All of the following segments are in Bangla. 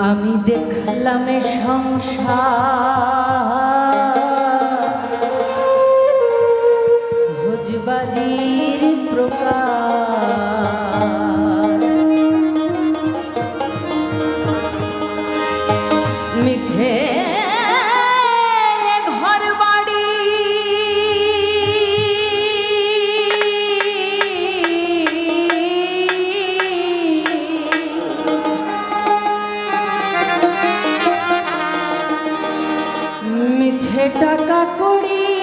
আমি দেখলাম সংসার। মিছে টাকা কড়ি।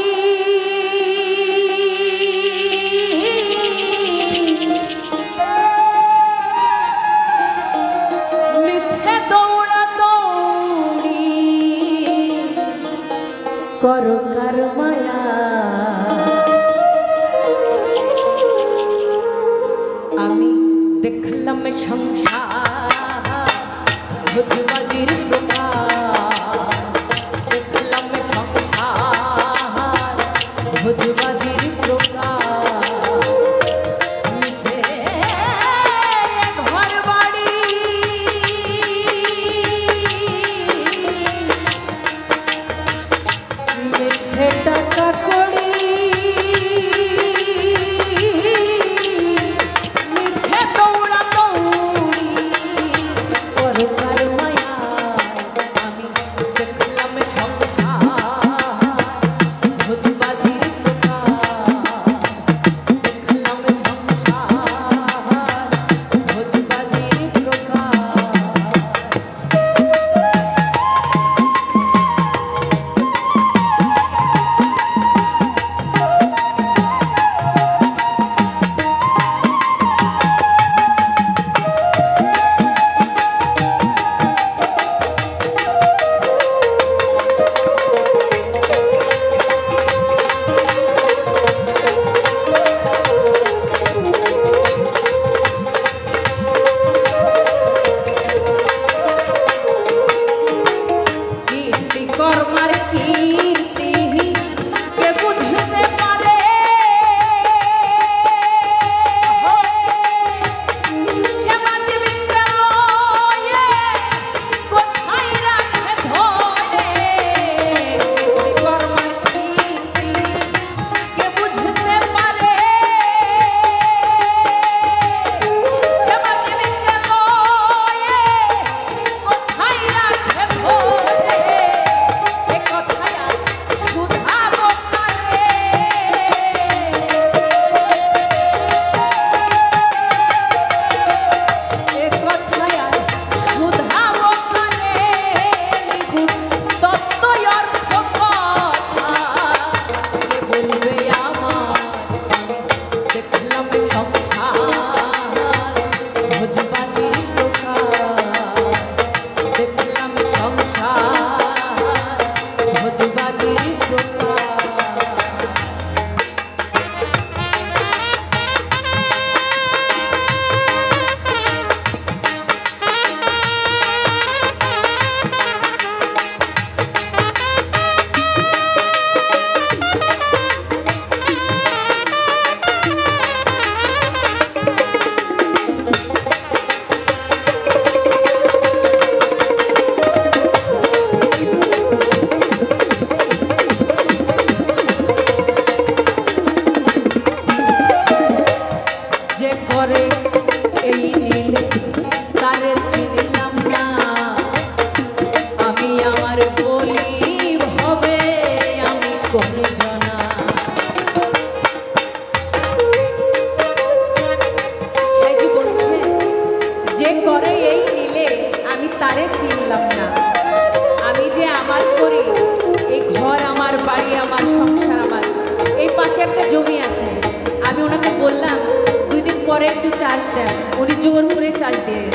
একটু চার্জ দেন। উনি জোর করে চার্জ দিয়ে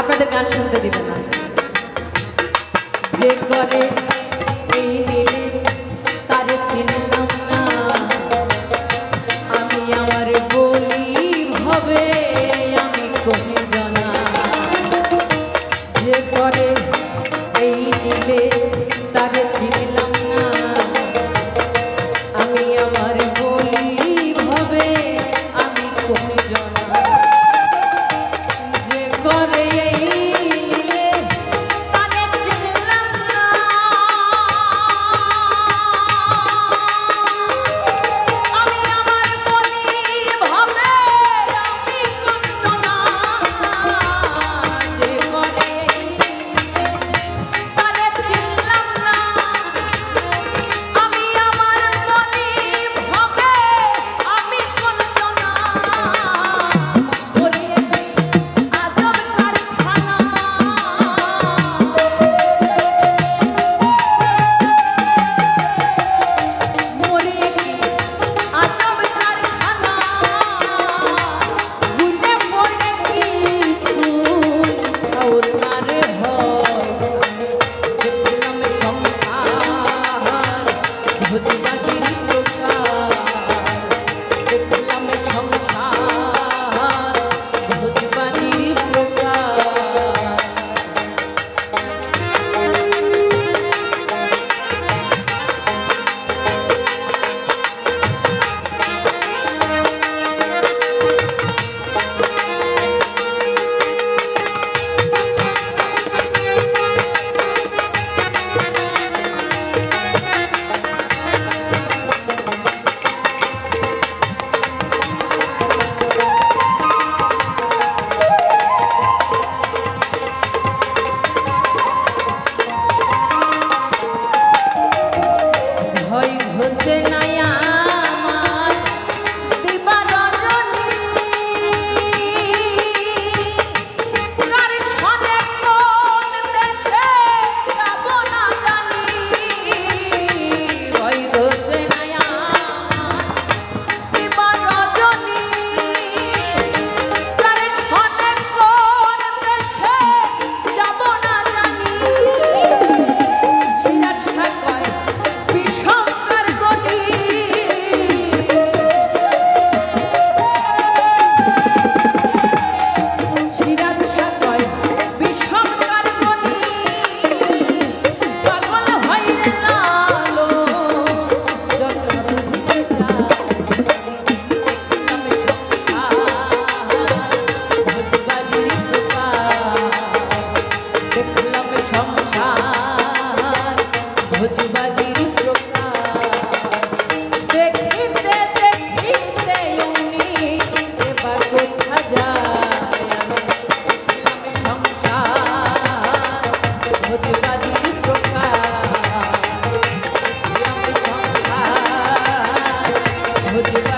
আপনাদের গান শুনতে দিবেন যে করে এই দিলে 我觉得。